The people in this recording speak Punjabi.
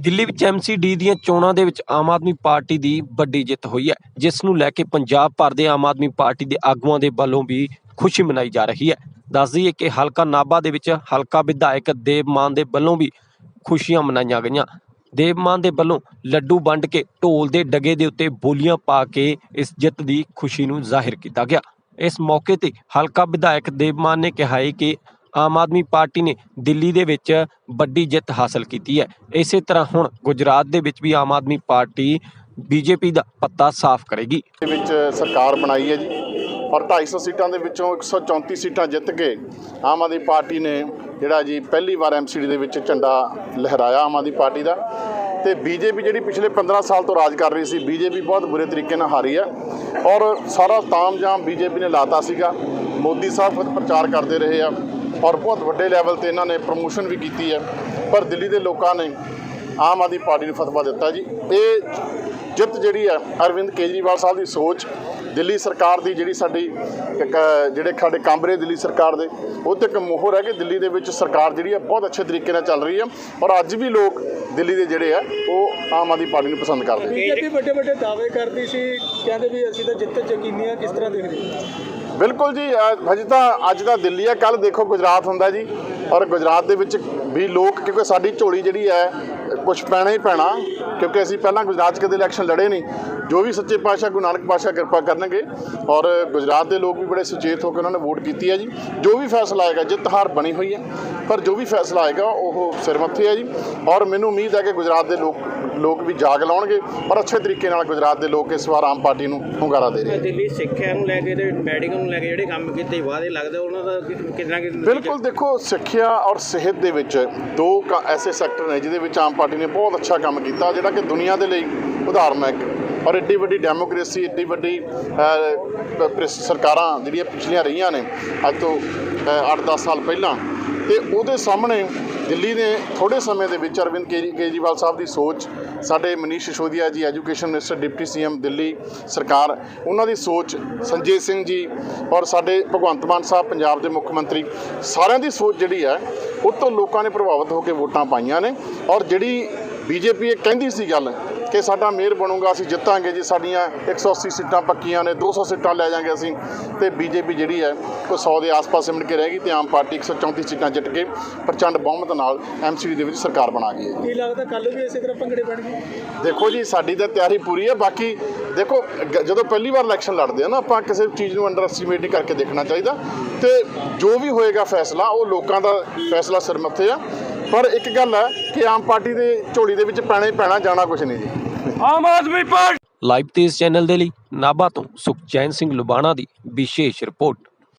ਦਿੱਲੀ ਵਿੱਚ ਐਮਸੀਡੀ ਦੀਆਂ ਚੋਣਾਂ ਦੇ ਵਿੱਚ ਆਮ ਆਦਮੀ ਪਾਰਟੀ ਦੀ ਵੱਡੀ ਜਿੱਤ ਹੋਈ ਹੈ, ਜਿਸ ਨੂੰ ਲੈ ਕੇ ਪੰਜਾਬ ਭਰ ਦੇ ਆਮ ਆਦਮੀ ਪਾਰਟੀ ਦੇ ਆਗੂਆਂ ਦੇ ਵੱਲੋਂ ਵੀ ਖੁਸ਼ੀ ਮਨਾਈ ਜਾ ਰਹੀ ਹੈ। ਦੱਸ ਦਈਏ ਕਿ ਹਲਕਾ ਨਾਭਾ ਦੇ ਵਿੱਚ ਹਲਕਾ ਵਿਧਾਇਕ ਦੇਵ ਮਾਨ ਦੇ ਵੱਲੋਂ ਵੀ ਖੁਸ਼ੀਆਂ ਮਨਾਈਆਂ ਗਈਆਂ। ਦੇਵ ਮਾਨ ਦੇ ਵੱਲੋਂ ਲੱਡੂ ਵੰਡ ਕੇ ਢੋਲ ਦੇ ਡਗੇ ਦੇ ਉੱਤੇ ਬੋਲੀਆਂ ਪਾ ਕੇ ਇਸ ਜਿੱਤ ਦੀ ਖੁਸ਼ੀ ਨੂੰ ਜ਼ਾਹਿਰ ਕੀਤਾ ਗਿਆ। ਇਸ ਮੌਕੇ ਤੇ ਹਲਕਾ ਵਿਧਾਇਕ ਦੇਵ ਮਾਨ ਨੇ ਕਿਹਾ ਹੈ ਕਿ ਆਮ ਆਦਮੀ ਪਾਰਟੀ ਨੇ ਦਿੱਲੀ ਦੇ ਵਿੱਚ ਵੱਡੀ ਜਿੱਤ ਹਾਸਲ ਕੀਤੀ ਹੈ। ਇਸੇ ਤਰ੍ਹਾਂ ਹੁਣ ਗੁਜਰਾਤ ਦੇ ਵਿੱਚ ਵੀ ਆਮ ਆਦਮੀ ਪਾਰਟੀ ਬੀਜੇਪੀ ਦਾ ਪੱਤਾ ਸਾਫ਼ ਕਰੇਗੀ। ਦੇ ਵਿੱਚ ਸਰਕਾਰ ਬਣਾਈ ਹੈ ਜੀ। ਔਰ 250 ਸੀਟਾਂ ਦੇ ਵਿੱਚੋਂ 134 ਸੀਟਾਂ ਜਿੱਤ ਕੇ ਆਮ ਆਦਮੀ ਪਾਰਟੀ ਨੇ ਜਿਹੜਾ ਜੀ ਪਹਿਲੀ ਵਾਰ ਐਮਸੀਡੀ ਦੇ ਵਿੱਚ ਝੰਡਾ ਲਹਿਰਾਇਆ ਆਮ ਆਦਮੀ ਪਾਰਟੀ ਦਾ। ਤੇ ਬੀਜੇਪੀ ਜਿਹੜੀ ਪਿਛਲੇ 15 ਸਾਲ ਤੋਂ ਰਾਜ ਕਰ ਰਹੀ ਸੀ, ਬੀਜੇਪੀ ਬਹੁਤ ਬੁਰੇ ਤਰੀਕੇ ਨਾਲ ਹਾਰੀ ਹੈ। ਔਰ ਸਾਰਾ ਤਾਮਝਾਮ ਬੀਜੇਪੀ ਨੇ ਲਾਤਾ ਸੀਗਾ। ਮੋਦੀ ਸਾਹਿਬ ਖੁਦ ਪ੍ਰਚਾਰ ਕਰਦੇ ਰਹੇ ਆ। ਔਰ ਬਹੁਤ ਵੱਡੇ ਲੈਵਲ ਤੇ ਇਹਨਾਂ ਨੇ ਪ੍ਰਮੋਸ਼ਨ ਵੀ ਕੀਤੀ ਹੈ, ਪਰ ਦਿੱਲੀ ਦੇ ਲੋਕਾਂ ਨੇ ਆਮ ਆਦਮੀ ਪਾਰਟੀ ਨੂੰ ਫਤਵਾ ਦਿੱਤਾ ਜੀ। ਇਹ ਜਿੱਤ ਜਿਹੜੀ ਹੈ ਅਰਵਿੰਦ ਕੇਜਰੀਵਾਲ ਸਾਹਿਬ ਦੀ ਸੋਚ ਦਿੱਲੀ ਸਰਕਾਰ ਦੀ ਜਿਹੜੀ ਸਾਡੀ ਜਿਹੜੇ ਸਾਡੇ ਕਾਂਬਰੇ ਦਿੱਲੀ ਸਰਕਾਰ ਦੇ ਉਹ ਤੇ ਇੱਕ ਮੋਹਰ ਹੈ ਕਿ ਦਿੱਲੀ ਦੇ ਵਿੱਚ ਸਰਕਾਰ ਜਿਹੜੀ ਹੈ ਬਹੁਤ ਅੱਛੇ ਤਰੀਕੇ ਨਾਲ ਚੱਲ ਰਹੀ ਹੈ ਔਰ ਅੱਜ ਵੀ ਲੋਕ ਦਿੱਲੀ ਦੇ ਜਿਹੜੇ ਆ ਉਹ ਆਮ ਆਦਮੀ ਪਾਰਟੀ ਨੂੰ ਪਸੰਦ ਕਰਦੇ ਬੀਜੇਪੀ ਵੱਡੇ ਵੱਡੇ ਦਾਅਵੇ ਕਰਦੀ ਸੀ ਕਹਿੰਦੇ ਵੀ ਅਸੀਂ ਤਾਂ ਜਿੱਤ ਯਕੀਨੀ ਆ ਕਿਸ ਤਰ੍ਹਾਂ ਦੇਖਦੇ ਬਿਲਕੁਲ ਜੀ ਹਜੇ ਤਾਂ ਅੱਜ ਦਾ ਦਿੱਲੀ ਹੈ ਕੱਲ ਦੇਖੋ ਗੁਜਰਾਤ ਹੁੰਦਾ ਜੀ ਔਰ ਗੁਜਰਾਤ ਦੇ ਵਿੱਚ ਵੀ ਲੋਕ ਕਿਉਂਕਿ ਸਾਡੀ ਝੋਲੀ ਜਿਹੜੀ ਹੈ ਕੁਝ ਪੈਣਾ ਹੀ ਪੈਣਾ, ਕਿਉਂਕਿ ਅਸੀਂ ਪਹਿਲਾਂ ਗੁਜਰਾਤ 'ਚ ਕਦੇ ਇਲੈਕਸ਼ਨ ਲੜੇ ਨਹੀਂ। ਜੋ ਵੀ ਸੱਚੇ ਪਾਤਸ਼ਾਹ ਗੁਰੂ ਨਾਨਕ ਪਾਤਸ਼ਾਹ ਕਿਰਪਾ ਕਰਨਗੇ, ਔਰ ਗੁਜਰਾਤ ਦੇ ਲੋਕ ਵੀ ਬੜੇ ਸੁਚੇਤ ਹੋ ਕੇ ਉਹਨਾਂ ਨੇ ਵੋਟ ਕੀਤੀ ਹੈ ਜੀ। ਜੋ ਵੀ ਫੈਸਲਾ ਆਏਗਾ, ਜਿੱਤ ਹਾਰ ਬਣੀ ਹੋਈ ਹੈ, ਪਰ ਜੋ ਵੀ ਫੈਸਲਾ ਆਏਗਾ, ਉਹ ਸਿਰ ਮੱਥੇ ਹੈ ਜੀ। ਔਰ ਮੈਨੂੰ ਉਮੀਦ ਹੈ ਕਿ ਗੁਜਰਾਤ ਦੇ ਲੋਕ ਲੋਕ ਵੀ ਜਾਗ ਲਾਉਣਗੇ ਔਰ ਅੱਛੇ ਤਰੀਕੇ ਨਾਲ ਗੁਜਰਾਤ ਦੇ ਲੋਕ ਇਸ ਵਾਰ ਆਮ ਪਾਰਟੀ ਨੂੰ ਹੁੰਗਾਰਾ ਦੇ ਰਹੇ ਨੇ। ਦਿੱਲੀ ਸਿੱਖਿਆ ਨੂੰ ਲੈ ਕੇ ਤੇ ਮੈਡੀਕਲ ਨੂੰ ਲੈ ਕੇ ਜਿਹੜੇ ਕੰਮ ਕੀਤੇ ਵਾਅਦੇ ਲੱਗਦਾ ਉਹਨਾਂ ਦਾ ਕਿੰਨਾ ਕਿ ਬਿਲਕੁਲ ਦੇਖੋ ਸਿੱਖਿਆ ਔਰ ਸਿਹਤ ਦੇ ਵਿੱਚ ਦੋ ਕ- ਐਸੇ ਸੈਕਟਰ ਨੇ ਜਿਹਦੇ ਵਿੱਚ ਆਮ ਪਾਰਟੀ ਨੇ ਬਹੁਤ ਅੱਛਾ ਕੰਮ ਕੀਤਾ ਜਿਹੜਾ ਕਿ ਦੁਨੀਆ ਦੇ ਲਈ ਉਦਾਹਰਨ ਹੈ ਇੱਕ। ਔਰ ਏਡੀ ਵੱਡੀ ਡੈਮੋਕ੍ਰੇਸੀ ਏਡੀ ਵੱਡੀ ਸਰਕਾਰਾਂ ਜਿਹੜੀਆਂ ਪਿਛਲੀਆਂ ਰਹੀਆਂ ਨੇ ਅੱਜ ਤੋਂ 8-10 ਸਾਲ ਪਹਿਲਾਂ ਤੇ ਉਹਦੇ ਸਾਹਮਣੇ ਦਿੱਲੀ ਨੇ ਥੋੜੇ ਸਮੇਂ ਦੇ ਵਿੱਚ ਅਰਵਿੰਦ ਕੇਜਰੀ- ਕੇਜਰੀਵਾਲ ਸਾਹਿਬ ਦੀ ਸੋਚ, ਸਾਡੇ Manish Sisodia ji, education minister, deputy CM Delhi ਸਰਕਾਰ, ਉਹਨਾਂ ਦੀ ਸੋਚ, ਸੰਜੇ ਸਿੰਘ ਜੀ ਔਰ ਸਾਡੇ ਭਗਵੰਤ ਮਾਨ ਸਾਹਿਬ, ਪੰਜਾਬ ਦੇ ਮੁੱਖ ਮੰਤਰੀ, ਸਾਰਿਆਂ ਦੀ ਸੋਚ ਜਿਹੜੀ ਹੈ ਉਹ ਤੋਂ ਲੋਕਾਂ ਨੇ ਪ੍ਰਭਾਵਿਤ ਹੋ ਕੇ ਵੋਟਾਂ ਪਾਈਆਂ ਨੇ ਔਰ ਜਿਹੜੀ ਬੀਜੇਪੀ ਇਹ ਕਹਿੰਦੀ ਸੀ ਗੱਲ ਕਿ ਸਾਡਾ ਮੇਅਰ ਬਣੂਗਾ ਅਸੀਂ ਜਿੱਤਾਂਗੇ ਜੀ। ਸਾਡੀਆਂ 180 ਸੀਟਾਂ ਪੱਕੀਆਂ ਨੇ 200 ਸੀਟਾਂ ਲੈ ਜਾਾਂਗੇ ਅਸੀਂ। ਤੇ ਬੀਜੇਪੀ ਜਿਹੜੀ ਹੈ ਕੋਈ 100 ਦੇ ਆਸ-ਪਾਸ ਸਿਮਟ ਕੇ ਰਹਿ ਗਈ ਤੇ ਆਮ ਪਾਰਟੀ 134 ਸੀਟਾਂ ਜਿੱਤ ਕੇ ਪ੍ਰਚੰਡ ਬਹੁਮਤ ਨਾਲ ਐਮਸੀਡੀ ਦੇ ਵਿੱਚ ਸਰਕਾਰ ਬਣਾ ਗਈ ਹੈ ਕੀ ਲੱਗਦਾ ਕੱਲ ਵੀ ਇਸੇ ਤਰ੍ਹਾਂ ਭੰਗੜੇ ਪੈਣਗੇ? ਦੇਖੋ ਜੀ ਸਾਡੀ ਤਾਂ ਤਿਆਰੀ ਪੂਰੀ ਹੈ। ਬਾਕੀ ਦੇਖੋ ਜਦੋਂ ਪਹਿਲੀ ਵਾਰ ਇਲੈਕਸ਼ਨ ਲੜਦੇ ਆ ਨਾ ਆਪਾਂ ਕਿਸੇ ਚੀਜ਼ ਨੂੰ ਅੰਡਰ ਐਸਟੀਮੇਟ ਨਹੀਂ ਕਰਕੇ ਦੇਖਣਾ ਚਾਹੀਦਾ। ਤੇ ਜੋ ਵੀ ਹੋਏਗਾ ਫੈਸਲਾ ਉਹ ਲੋਕਾਂ ਦਾ ਫੈਸਲਾ ਸਿਰ ਮੱਥੇ ਆ। ਪਰ ਇੱਕ ਗੱਲ ਹੈ ਕਿ ਆਮ ਪਾਰਟੀ ਦੇ ਝੋਲੀ ਦੇ ਵਿੱਚ ਪੈਣਾ ਹੀ ਪੈਣਾ ਜਾਣਾ ਕੁਝ ਨਹੀਂ ਜੀ। Aam Aadmi party live Tez channel ਦੇ ਲਈ ਨਾਭਾ ਤੋਂ ਸੁਖਚੈਨ ਸਿੰਘ ਲੁਬਾਣਾ ਦੀ ਵਿਸ਼ੇਸ਼ ਰਿਪੋਰਟ।